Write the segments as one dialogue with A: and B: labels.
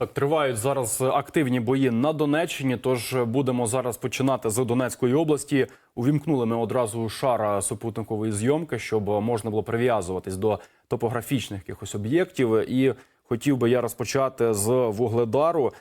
A: Так, тривають зараз активні бої на Донеччині. Тож будемо зараз починати з Донецької області. Увімкнули ми одразу шара супутникової зйомки, щоб можна було прив'язуватись до топографічних якихось об'єктів. І хотів би я розпочати з Вугледару,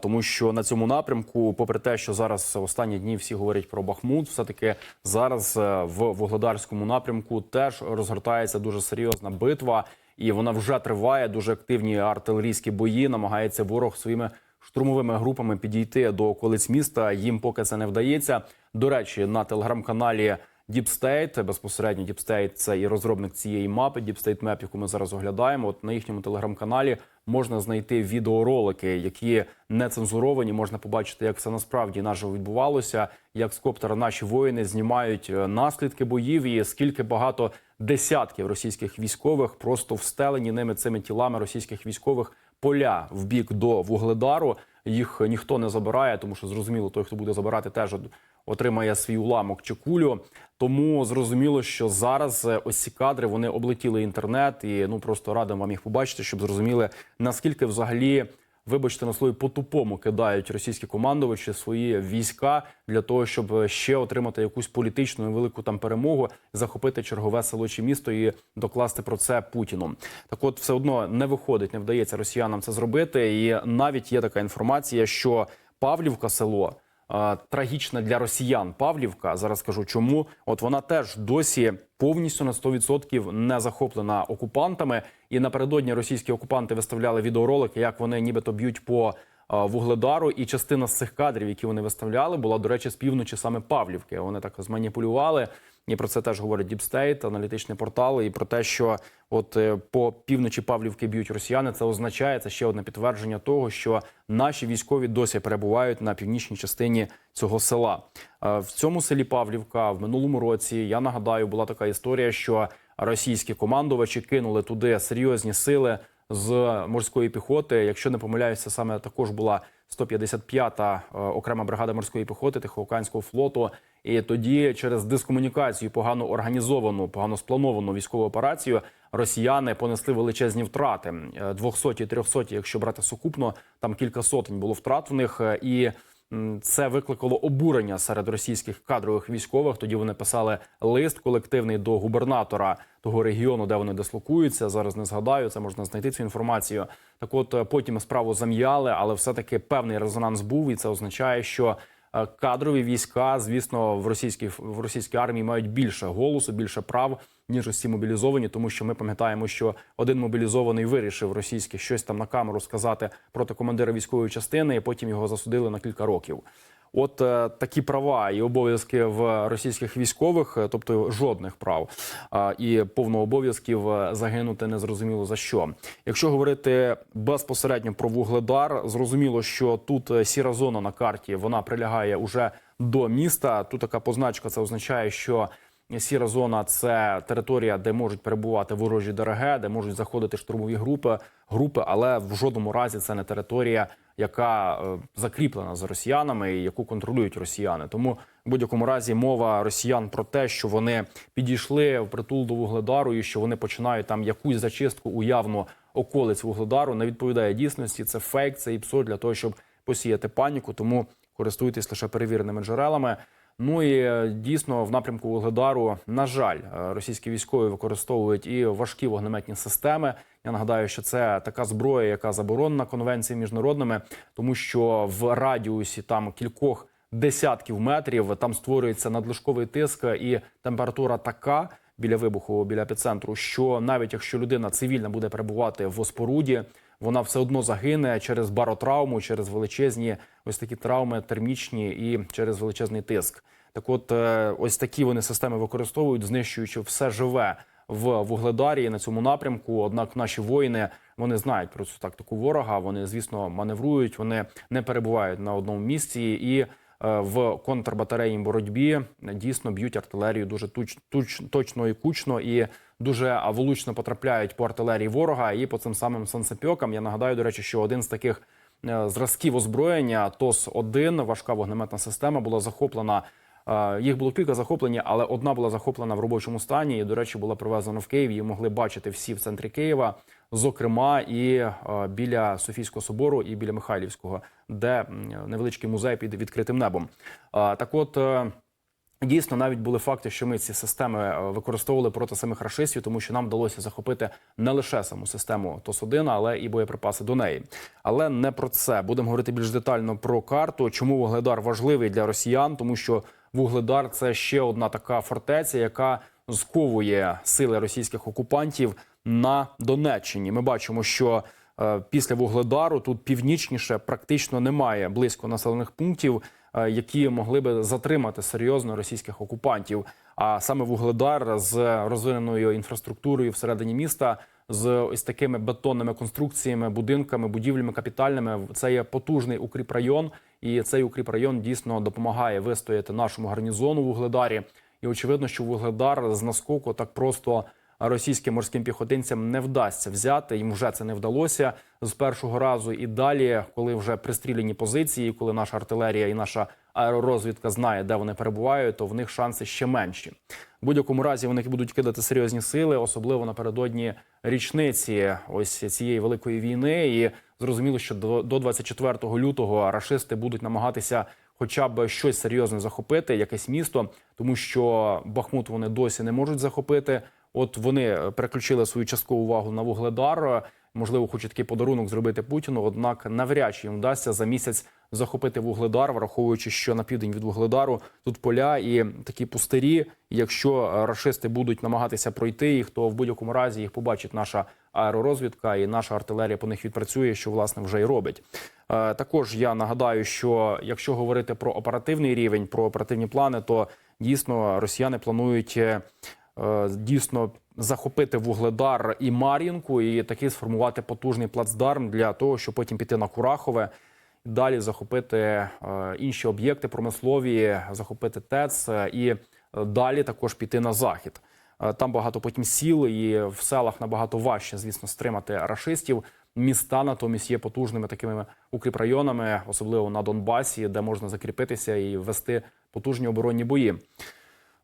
A: тому що на цьому напрямку, попри те, що зараз останні дні всі говорять про Бахмут, все таки зараз е, в Вугледарському напрямку теж розгортається дуже серйозна битва і вона вже триває. Дуже активні артилерійські бої. Намагається ворог своїми штурмовими групами підійти до околиць міста. Їм поки це не вдається. До речі, на телеграм-каналі State, безпосередньо State – це і розробник цієї мапи State Map, яку ми зараз оглядаємо. От на їхньому телеграм-каналі можна знайти відеоролики, які не цензуровані. Можна побачити, як все насправді наживо відбувалося, як з коптера наші воїни знімають е, наслідки боїв і скільки багато десятків російських військових просто встелені ними цими тілами російських військових поля в бік до вугледару. Їх ніхто не забирає, тому що зрозуміло, той, хто буде забирати, теж отримає свій уламок чи кулю. Тому зрозуміло, що зараз е, ось ці кадри вони облетіли інтернет, і ну просто радимо вам їх побачити, щоб зрозуміли наскільки взагалі. Вибачте на слові по-тупому кидають російські командувачі свої війська для того, щоб ще отримати якусь політичну велику там перемогу, захопити чергове село чи місто і докласти про це Путіну. Так, от все одно не виходить, не вдається росіянам це зробити. І навіть є така інформація, що Павлівка село. Трагічна для росіян Павлівка. Зараз скажу чому. От вона теж досі повністю на 100% не захоплена окупантами. І напередодні російські окупанти виставляли відеоролики, як вони нібито б'ють по вугледару. І частина з цих кадрів, які вони виставляли, була до речі з півночі саме Павлівки. Вони так зманіпулювали. І про це теж говорить Deep State, аналітичний портал. І про те, що от е, по півночі Павлівки б'ють росіяни, це означає це ще одне підтвердження того, що наші військові досі перебувають на північній частині цього села. Е, В цьому селі Павлівка в минулому році я нагадаю, була така історія, що російські командувачі кинули туди серйозні сили з морської піхоти. Якщо не помиляюся, саме також була 155-та е, окрема бригада морської піхоти Тихоокеанського флоту. І тоді, через дискомунікацію, погано організовану, погано сплановану військову операцію, росіяни понесли величезні втрати. 200 300 якщо брати сукупно, там кілька сотень було втрат в них. е, І це викликало обурення серед російських кадрових військових. Тоді вони писали лист колективний до губернатора того регіону, де вони дислокуються. Зараз не згадаю, це можна знайти цю інформацію. Так, от е, потім справу зам'яли, але все таки певний резонанс був, і це означає, що е, кадрові війська, звісно, в російській в російській армії мають більше голосу, більше прав ніж усі мобілізовані, тому що ми пам'ятаємо, що один мобілізований вирішив російське щось там на камеру сказати проти командира військової частини, і потім його засудили на кілька років. От е, такі права і обов'язки в російських військових, е, тобто жодних прав е, і повно обов'язків е, загинути незрозуміло за що. Якщо говорити безпосередньо про вугледар, зрозуміло, що тут е, сіра зона на карті вона прилягає уже до міста. Тут така позначка це означає, що Сіра зона це територія, де можуть перебувати ворожі ДРГ, де можуть заходити штурмові групи, групи, але в жодному разі це не територія, яка е, закріплена за росіянами і яку контролюють росіяни. Тому в будь-якому разі мова росіян про те, що вони підійшли в притул до вугледару і що вони починають там якусь зачистку уявно околиць вугледару, не відповідає дійсності. Це фейк, це іпсо для того, щоб посіяти паніку. Тому користуйтесь лише перевіреними джерелами. Ну і е, дійсно в напрямку Вугледару, на жаль, е, російські військові використовують і важкі вогнеметні системи. Я нагадаю, що це така зброя, яка заборонена конвенціями міжнародними, тому що в радіусі там кількох десятків метрів там створюється надлишковий тиск і температура така. Біля вибуху, біля епіцентру, що навіть якщо людина цивільна буде перебувати в споруді, вона все одно загине через баротравму, через величезні ось такі травми термічні і через величезний тиск. Так, от е, ось такі вони системи використовують, знищуючи все живе в вугледарі на цьому напрямку. Однак наші воїни вони знають про цю тактику ворога. Вони, звісно, маневрують, вони не перебувають на одному місці і. е, В контрбатарейній боротьбі дійсно б'ють артилерію дуже туч, туч, точно і кучно і дуже влучно потрапляють по артилерії ворога і по цим самим санцепьокам. Я нагадаю, до речі, що один з таких е, зразків озброєння ТОС 1 важка вогнеметна система була захоплена Е, Їх було кілька захоплень, але одна була захоплена в робочому стані. І, до речі, була привезена в Київ. Її могли бачити всі в центрі Києва, зокрема і е, біля Софійського собору, і біля Михайлівського, де невеличкий музей під відкритим небом. Так, от. Дійсно, навіть були факти, що ми ці системи е, використовували проти самих рашистів, тому що нам вдалося захопити не лише саму систему ТОС-1, але і боєприпаси до неї. Але не про це будемо говорити більш детально про карту. Чому вугледар важливий для росіян? Тому що вугледар це ще одна така фортеця, яка сковує сили російських окупантів на Донеччині. Ми бачимо, що е, після вугледару тут північніше практично немає близько населених пунктів, які могли би затримати серйозно російських окупантів. А саме вугледар з розвиненою інфраструктурою всередині міста, з ось такими бетонними конструкціями, будинками, будівлями капітальними. Це є потужний укріпрайон, і цей укріпрайон дійсно допомагає вистояти нашому гарнізону в Вугледарі. І очевидно, що Вугледар з наскоку так просто російським морським піхотинцям не вдасться взяти. Їм вже це не вдалося з першого разу. І далі, коли вже пристріляні позиції, коли наша артилерія і наша аеророзвідка знає, де вони перебувають, то в них шанси ще менші. В будь-якому разі вони будуть кидати серйозні сили, особливо напередодні річниці ось цієї великої війни. І зрозуміло, що до, до 24 лютого рашисти будуть намагатися. Хоча б щось серйозне захопити, якесь місто, тому що Бахмут вони досі не можуть захопити. От вони переключили свою часткову увагу на вугледар. Можливо, хочуть такий подарунок зробити Путіну. Однак навряд чи їм вдасться за місяць захопити вугледар, враховуючи, що на південь від вугледару тут поля і такі пустирі. Якщо рашисти будуть намагатися пройти їх, то в будь-якому разі їх побачить наша аеророзвідка і наша артилерія по них відпрацює, що власне вже й робить. Е, Також я нагадаю, що якщо говорити про оперативний рівень, про оперативні плани, то дійсно росіяни планують е, е, дійсно захопити вугледар і Мар'їнку, і таки сформувати потужний плацдарм для того, щоб потім піти на Курахове. Далі захопити е, інші об'єкти промислові, захопити ТЕЦ е, і е, далі також піти на захід. Е, Там багато потім сіл, і в селах набагато важче, звісно, стримати рашистів. Міста натомість є потужними такими укріпрайонами, особливо на Донбасі, де можна закріпитися і вести потужні оборонні бої.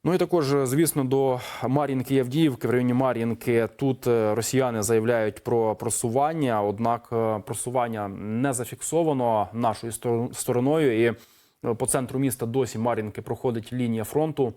A: Ну і також, звісно, до Мар'їнки і в районі Мар'їнки тут е, росіяни заявляють про просування однак е, просування не зафіксовано нашою стор- стороною. І е, по центру міста досі Мар'їнки проходить лінія фронту.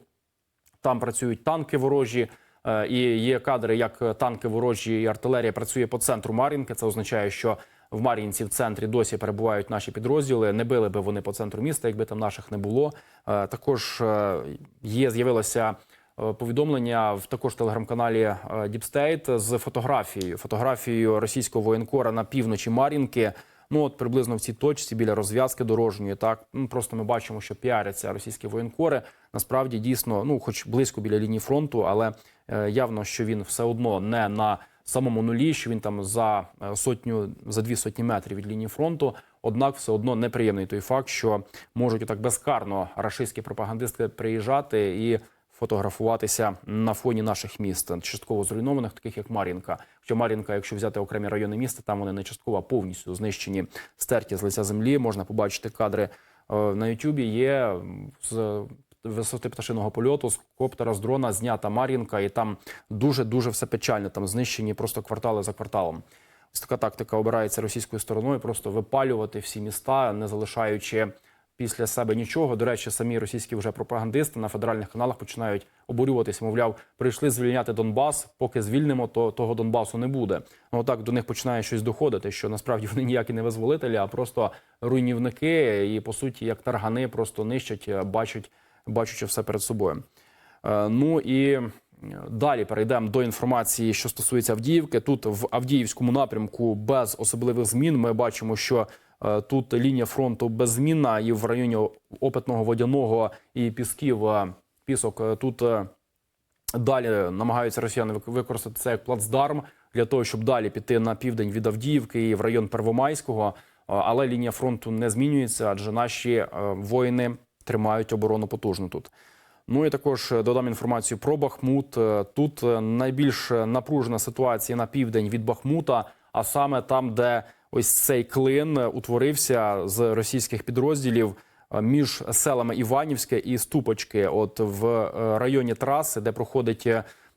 A: Там працюють танки ворожі. е, І є кадри, як танки ворожі і артилерія працює по центру Мар'їнки. Це означає, що в Мар'їнці в центрі досі перебувають наші підрозділи. Не били би вони по центру міста, якби там наших не було. Е, Також е, є з'явилося е, повідомлення в також телеграм-каналі State з фотографією. Фотографією російського воєнкора на півночі Мар'їнки. Ну от приблизно в цій точці біля розв'язки дорожньої. Так ну просто ми бачимо, що піаряться російські воєнкори. Насправді дійсно, ну хоч близько біля лінії фронту, але явно, що він все одно не на самому нулі, що він там за е, сотню за дві сотні метрів від лінії фронту. Однак, все одно неприємний той факт, що можуть так безкарно рашистські пропагандисти приїжджати і фотографуватися на фоні наших міст, частково зруйнованих, таких як Мар'їнка. Хоча Мар'їнка, якщо взяти окремі райони міста, там вони не частково а повністю знищені, стерті з лиця землі. Можна побачити кадри е, на Ютубі. Є з висоти пташиного польоту з коптера з дрона знята Мар'їнка, і там дуже дуже все печально. Там знищені просто квартали за кварталом. Ось така тактика обирається російською стороною, просто випалювати всі міста, не залишаючи після себе нічого. До речі, самі російські вже пропагандисти на федеральних каналах починають обурюватися. Мовляв, прийшли звільняти Донбас. Поки звільнимо, то того Донбасу не буде. Ну отак до них починає щось доходити, що насправді вони ніякі не визволителі, а просто руйнівники, і по суті, як таргани, просто нищать, бачать, бачачи все перед собою. Е, Ну і далі перейдемо до інформації, що стосується Авдіївки. Тут в Авдіївському напрямку без особливих змін ми бачимо, що е, тут лінія фронту беззмінна, і в районі опитного водяного і пісків е, пісок е, тут. е, Далі намагаються росіяни використати це як плацдарм для того, щоб далі піти на південь від Авдіївки і в район Первомайського. Але лінія фронту не змінюється, адже наші е, воїни тримають оборону потужно тут. Ну і також е, додам інформацію про Бахмут. Е, Тут е, найбільш напружена ситуація на південь від Бахмута, а саме там, де ось цей клин утворився з російських підрозділів. між селами Іванівське і Ступочки. От в районі траси, де проходить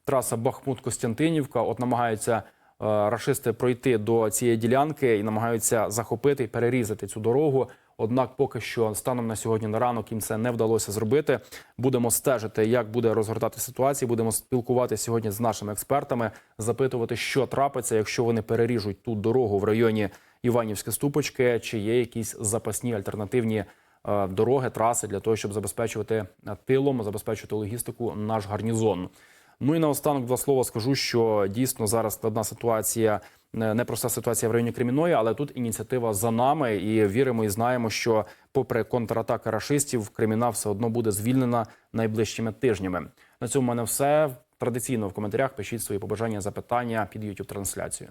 A: траса Бахмут-Костянтинівка, от намагаються рашисти пройти до цієї ділянки і намагаються захопити і перерізати цю дорогу. Однак, поки що, станом на сьогодні на ранок їм це не вдалося зробити. Будемо стежити, як буде розгортати ситуація. Будемо спілкуватися сьогодні з нашими експертами, запитувати, що трапиться, якщо вони переріжуть ту дорогу в районі Іванівське Ступочки, чи є якісь запасні альтернативні е, дороги, траси для того, щоб забезпечувати е, тилом, забезпечувати логістику наш гарнізон. Ну і наостанок два слова скажу, що дійсно зараз складна ситуація, непроста ситуація в районі Креміної, але тут ініціатива за нами, і віримо і знаємо, що, попри контратаки рашистів, Креміна все одно буде звільнена найближчими тижнями. На цьому в мене все. Традиційно в коментарях пишіть свої побажання, запитання під youtube трансляцію.